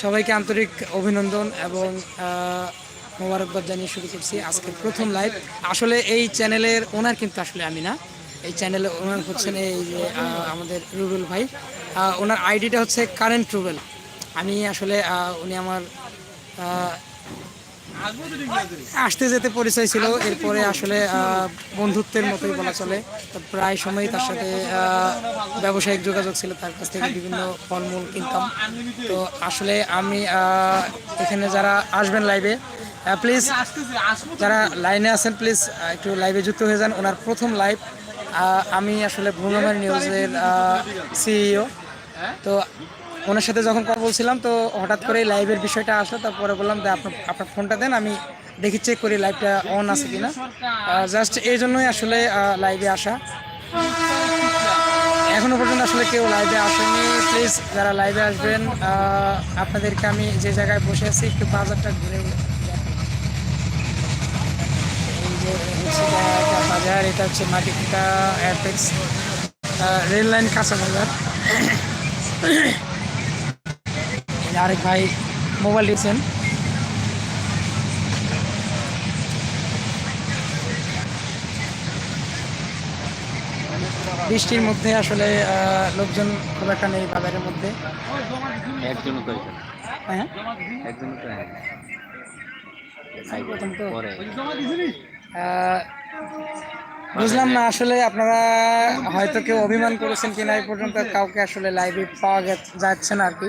সবাইকে আন্তরিক অভিনন্দন এবং মোবারকবাদ জানিয়ে শুরু করছি আজকে প্রথম লাইভ আসলে এই চ্যানেলের ওনার কিন্তু আসলে আমি না। এই চ্যানেলের ওনার হচ্ছেন এই যে আমাদের রুবেল ভাই। ওনার আইডিটা হচ্ছে কারেন্ট রুবেল। আমি আসলে উনি আমার আসতে যেতে পরিচয় ছিল, এরপরে আসলে বন্ধুত্বের মতোই বলা চলে। প্রায় সময়ই তার সাথে ব্যবসায়িক যোগাযোগ ছিল, তার কাছ থেকে বিভিন্ন ফলমূল কিনতাম। তো আসলে আমি এখানে যারা আসবেন লাইভে প্লিজ যারা লাইনে আছেন প্লিজ একটু লাইভে যুক্ত হয়ে যান। ওনার প্রথম লাইভ আমি আসলে ভ্রমণ নিউজের সিইও তো ওনার সাথে যখন কথা বলছিলাম, তো হঠাৎ করে লাইভের বিষয়টা আসলো। তারপরে বললাম যে আপনার আপনার ফোনটা দেন, আমি দেখি চেক করি লাইভটা অন আছে কিনা। জাস্ট এই জন্যই আসলে লাইভে আসা। এখনও পর্যন্ত আসলে কেউ লাইভে আসেনি। প্লিজ যারা লাইভে আসবেন আপনাদেরকে আমি যে জায়গায় বসে আছি, একটু বাজারটা ঘুরে বাজার, এটা হচ্ছে মাটিকুটা এয়ারটেক্স রেল লাইন কাঁচা বাজার। আরেক ভাই মোবাইল দিয়েছেন। বৃষ্টির মধ্যে আসলে লোকজন খুব একটা নেই বাজারের মধ্যে। একজনও তো হ্যাঁ? একজনও তো প্রথম তো। বুঝলাম না আসলে আপনারা হয়তো কেউ অভিমান করেছেন কিনা এই পর্যন্ত কাউকে আসলে লাইভে পাওয়া যাচ্ছে না আর কি।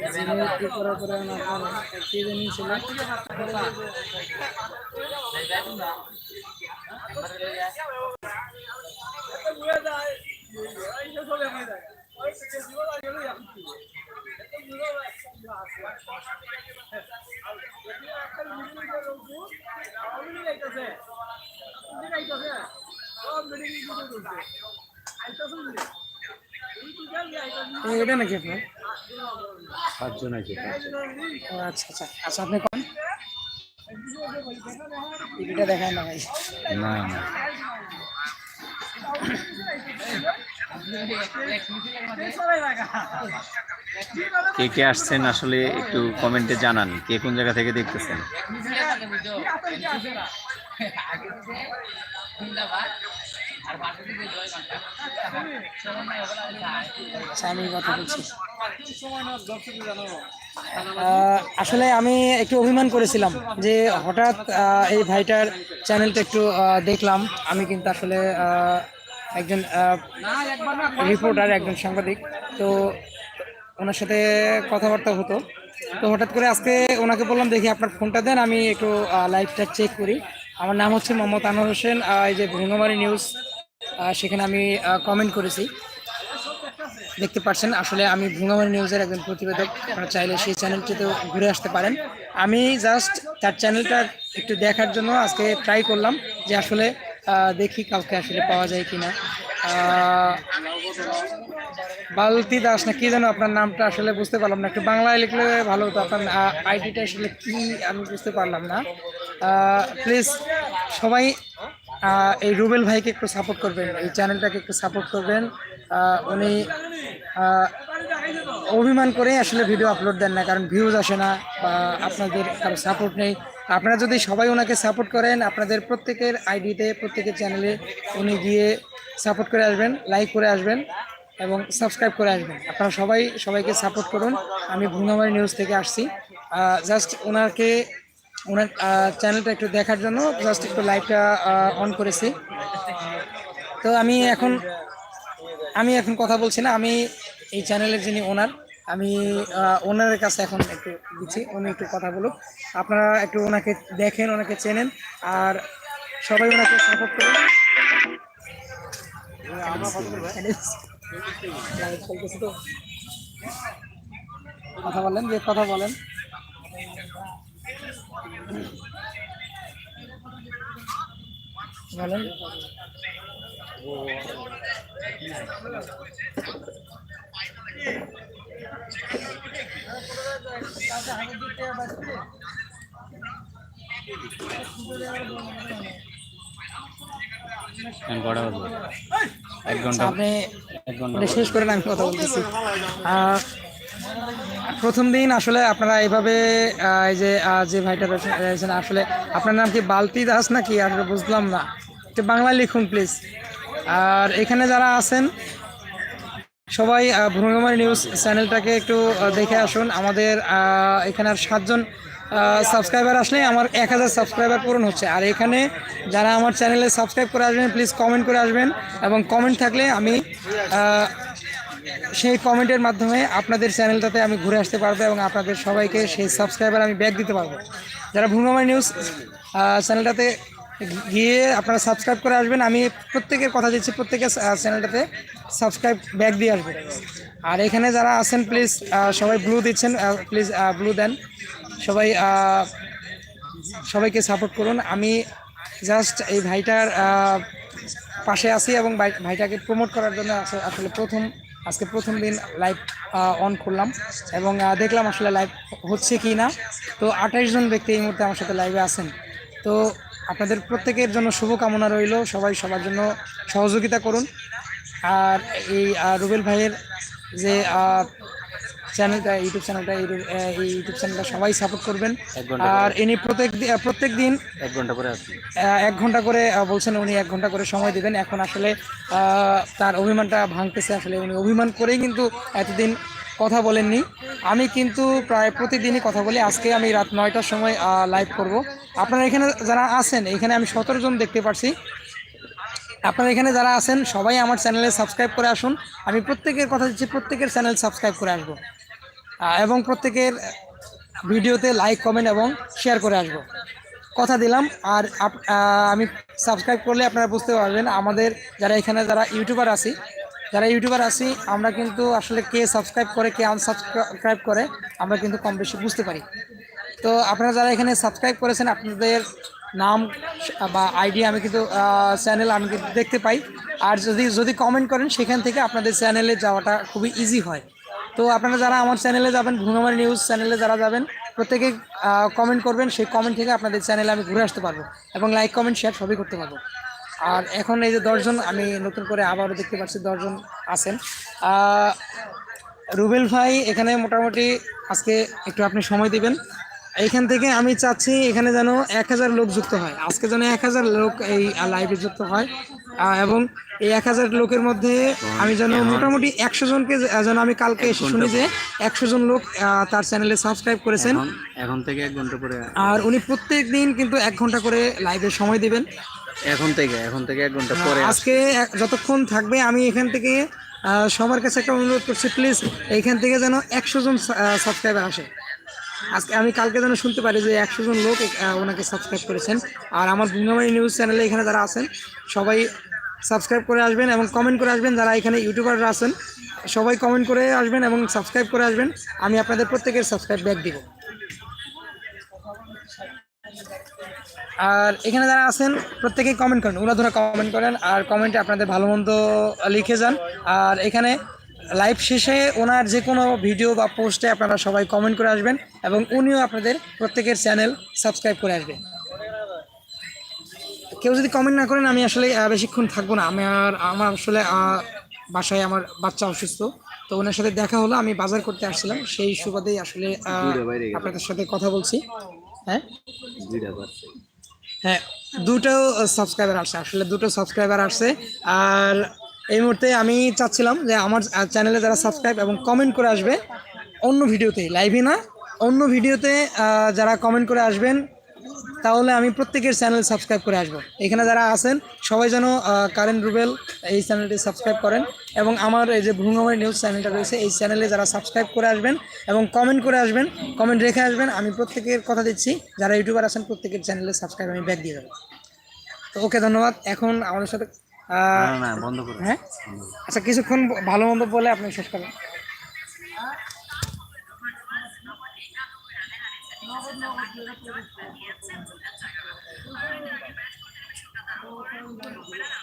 এখানে করার পরে কি জানি ছিল এটা নাকি আপনার? পাঁচজন আছে আচ্ছা আচ্ছা। আচ্ছা আপনি কোন টিভিটা দেখায় না ভাই। না না। কে কে আসছেন আসলে একটু কমেন্টে জানান কে কোন জায়গা থেকে দেখতেছেন? আচ্ছা আসলে আমি একটু অভিমান করেছিলাম যে হঠাৎ এই ভাইটার চ্যানেলটা একটু দেখলাম। আমি কিন্তু আসলে একজন রিপোর্টার একজন সাংবাদিক। তো ওনার সাথে কথাবার্তা হতো। তো হঠাৎ করে আজকে ওনাকে বললাম দেখি আপনার ফোনটা দেন আমি একটু লাইভটা চেক করি। আমার নাম হচ্ছে মোহাম্মদ আনোয়ার হোসেন। এই যে ভ্রঙ্গমারি নিউজ সেখানে আমি কমেন্ট করেছি। দেখতে পাচ্ছেন, আসলে আমি ভুঙ্গামারি নিউজের একজন প্রতিবেদক। আপনারা চাইলে সেই চ্যানেলটিতে ঘুরে আসতে পারেন। আমি জাস্ট তার চ্যানেলটা একটু দেখার জন্য আজকে ট্রাই করলাম যে আসলে দেখি কাউকে আসলে পাওয়া যায় কি না বালতি দাস না কি যেন আপনার নামটা আসলে বুঝতে পারলাম না। একটু বাংলায় লিখলে ভালো হতো, আপনার আইডিটা আসলে কি আমি বুঝতে পারলাম না। প্লিজ সবাই এই রুবেল ভাইকে একটু সাপোর্ট করবেন, এই চ্যানেলটাকে একটু সাপোর্ট করবেন। উনি অভিমান করে আসলে ভিডিও আপলোড দেন না, কারণ ভিউজ আসে না বা আপনাদের কারও সাপোর্ট নেই। আপনারা যদি সবাই ওনাকে সাপোর্ট করেন, আপনাদের প্রত্যেকের আইডিতে প্রত্যেকের চ্যানেলে উনি গিয়ে সাপোর্ট করে আসবেন লাইক করে আসবেন এবং সাবস্ক্রাইব করে আসবেন। আপনারা সবাই, সবাইকে সাপোর্ট করুন। আমি ভুঙ্গামারি নিউজ থেকে আসছি। জাস্ট ওনাকে ওনার চ্যানেলটা একটু দেখার জন্য জাস্ট একটু লাইভটা অন করেছি। তো আমি এখন আমি এখন কথা বলছি না, আমি এই চ্যানেলের যিনি ওনার আমি ওনারের কাছে এখন একটু দিচ্ছি, উনি একটু কথা বলুক। আপনারা একটু ওনাকে দেখেন, ওনাকে চেনেন, আর সবাই ওনাকে সাপোর্ট করুন। কথা বলেন, যে কথা বলেন। বলেন কটা বাজে? এক ঘণ্টা। এটা শেষ করেন আমি কথা বলতেছি। প্রথম দিন আসলে আপনারা এইভাবে এই যে যে ভাইটা রয়েছেন, আসলে আপনার নাম কি বালতি দাস নাকি? আসলে বুঝলাম না। একটু বাংলা লিখুন প্লিজ আর এখানে যারা আছেন, সবাই ভ্রমণমারি নিউজ চ্যানেলটাকে একটু দেখে আসুন। আমাদের এখানে আর সাতজন সাবস্ক্রাইবার আসলে আমার এক হাজার সাবস্ক্রাইবার পূরণ হচ্ছে। আর এখানে যারা আমার চ্যানেলে সাবস্ক্রাইব করে আসবেন প্লিজ কমেন্ট করে আসবেন। এবং কমেন্ট থাকলে আমি সেই কমেন্টের মাধ্যমে আপনাদের চ্যানেলটাতে আমি ঘুরে আসতে পারব এবং আপনাদের সবাইকে সেই সাবস্ক্রাইবার আমি ব্যাক দিতে পারব। যারা ভ্রমণমারি নিউজ চ্যানেলটাতে গিয়ে আপনারা সাবস্ক্রাইব করে আসবেন, আমি প্রত্যেকের কথা দিচ্ছি প্রত্যেকের চ্যানেলটাতে সাবস্ক্রাইব ব্যাক দিয়ে আসবেন আর এখানে যারা আছেন প্লিজ সবাই ব্লু দিচ্ছেন প্লিজ ব্লু দেন। সবাই সবাইকে সাপোর্ট করুন। আমি জাস্ট এই ভাইটার পাশে আছি এবং ভাই- ভাইটাকে প্রমোট করার জন্য আস- আসলে প্রথম আজকে প্রথম দিন লাইভ অন করলাম এবং দেখলাম আসলে লাইভ হচ্ছে কি না। তো আঠাইশ জন ব্যক্তি এই মুহূর্তে আমার সাথে লাইভে আছেন। তো আপনাদের প্রত্যেকের জন্য শুভকামনা রইল। সবাই সবার জন্য সহযোগিতা করুন। আর এই রুবেল ভাইয়ের যে চ্যানেলটা ইউটিউব চ্যানেলটা এই ইউটিউব চ্যানেলটা সবাই সাপোর্ট করবেন। আর ইনি প্রত্যেক প্রত্যেক দিন এক ঘণ্টা পরে আসছি এক ঘণ্টা করে বলছেন উনি এক ঘণ্টা করে সময় দিবেন। এখন আসলে তার অভিমানটা ভাঙতেছে। আসলে উনি অভিমান করেই কিন্তু এতদিন কথা বলেননি। আমি কিন্তু প্রায় প্রতিদিনই কথা বলি। আজকে আমি রাত নয়টার সময় লাইভ করব। আপনারা এখানে যারা আছেন এখানে আমি সতেরো জন দেখতে পাচ্ছি আপনারা এখানে যারা আছেন সবাই আমার চ্যানেলে সাবস্ক্রাইব করে আসুন। আমি প্রত্যেকের কথা দিচ্ছি প্রত্যেকের চ্যানেল সাবস্ক্রাইব করে আসব। এবং প্রত্যেকের ভিডিওতে লাইক কমেন্ট এবং শেয়ার করে আসব। কথা দিলাম, আর আমি সাবস্ক্রাইব করলে আপনারা বুঝতে পারবেন, আমাদের যারা এখানে যারা ইউটিউবার আছি, যারা ইউটিউবার আছি, আমরা কিন্তু আসলে কে সাবস্ক্রাইব করে, কে আনসাবস্ক্রাইব করে, আমরা কিন্তু কম বেশি বুঝতে পারি। তো আপনারা যারা এখানে সাবস্ক্রাইব করেছেন, আপনাদের নাম বা আইডি আমি কিন্তু চ্যানেল আমি দেখতে পাই। আর যদি যদি কমেন্ট করেন, সেখান থেকে আপনাদের চ্যানেলে যাওয়াটা খুবই ইজি হয়। তো আপনারা যারা আমার চ্যানেলে যাবেন ভুনামারি নিউজ চ্যানেলে যারা যাবেন, প্রত্যেকে কমেন্ট করবেন, সেই কমেন্ট থেকে আপনাদের চ্যানেলে আমি ঘুরে আসতে পারব এবং লাইক কমেন্ট শেয়ার সবই করতে পারব। আর এখন এই যে দশজন, আমি নতুন করে আবারও দেখতে পাচ্ছি দশজন আছেন। রুবেল ভাই, এখানে মোটামুটি আজকে একটু আপনি সময় দিবেন। এইখান থেকে আমি চাচ্ছি এখানে যেন এক হাজার লোক যুক্ত হয়। আজকে যেন এক হাজার লোক এই লাইভে যুক্ত হয়। এবং এই এক হাজার লোকের মধ্যে আমি যেন মোটামুটি একশো জনকে যেন আমি কালকে এসে শুনি যে একশো জন লোক তার চ্যানেলে সাবস্ক্রাইব করেছেন। এখন থেকে এক ঘণ্টা পরে আর উনি প্রত্যেক দিন কিন্তু এক ঘণ্টা করে লাইভে সময় দিবেন। এখন থেকে এখন থেকে এক ঘণ্টা পরে আজকে যতক্ষণ থাকবে আমি এখান থেকে সবার কাছে একটা অনুরোধ করছি প্লিজ এইখান থেকে যেন একশো জন সাবস্ক্রাইবার আসে। আজকে আমি কালকে যেন শুনতে পারি যে একশো জন লোক ওনাকে সাবস্ক্রাইব করেছেন। আর আমার ভুঙ্গামারি নিউজ চ্যানেলে এখানে যারা আছেন সবাই সাবস্ক্রাইব করে আসবেন এবং কমেন্ট করে আসবেন যারা এখানে ইউটিউবাররা আছেন। সবাই কমেন্ট করে আসবেন এবং সাবস্ক্রাইব করে আসবেন। আমি আপনাদের প্রত্যেকের সাবস্ক্রাইব ব্যাক দিব। আর এখানে যারা আছেন, প্রত্যেকেই কমেন্ট করেন উনাধরা কমেন্ট করেন, আর কমেন্টে আপনাদের ভালো মন্দ লিখে যান। আর এখানে লাইভ শেষে ওনার যে কোনো ভিডিও বা পোস্টে আপনারা সবাই কমেন্ট করে আসবেন এবং উনিও আপনাদের প্রত্যেকের চ্যানেল সাবস্ক্রাইব করে আসবেন। কেউ যদি কমেন্ট না করেন আমি আসলে বেশিক্ষণ থাকব না। আমার আমার আসলে বাসায় আমার বাচ্চা অসুস্থ। তো ওনার সাথে দেখা হলো আমি বাজার করতে আসছিলাম। সেই সুবাদেই আসলে। আপনাদের সাথে কথা বলছি। হ্যাঁ? হ্যাঁ দুটো সাবস্ক্রাইবার আসছে। আসলে দুটো সাবস্ক্রাইবার আসছে। আর এই মুহূর্তে আমি চাচ্ছিলাম যে আমার চ্যানেলে যারা সাবস্ক্রাইব এবং কমেন্ট করে আসবে অন্য ভিডিওতে লাইভে না অন্য ভিডিওতে যারা কমেন্ট করে আসবেন তাহলে আমি প্রত্যেকের চ্যানেল সাবস্ক্রাইব করে আসব। এখানে যারা আছেন সবাই যেন কারেন্ট রুবেল এই চ্যানেলটি সাবস্ক্রাইব করেন এবং আমার এই যে ভ্রুঙ্গময় নিউজ চ্যানেলটা রয়েছে এই চ্যানেলে যারা সাবস্ক্রাইব করে আসবেন এবং কমেন্ট করে আসবেন কমেন্ট রেখে আসবেন আমি প্রত্যেকের কথা দিচ্ছি। যারা ইউটিউবার আছেন প্রত্যেকের চ্যানেলে সাবস্ক্রাইব আমি ব্যাক দিয়ে দেবো। তো ওকে ধন্যবাদ। এখন আমাদের সাথে হ্যাঁ? আচ্ছা কিছুক্ষণ ভালো মন্দ বলে আপনি শেষ করেন Thank you.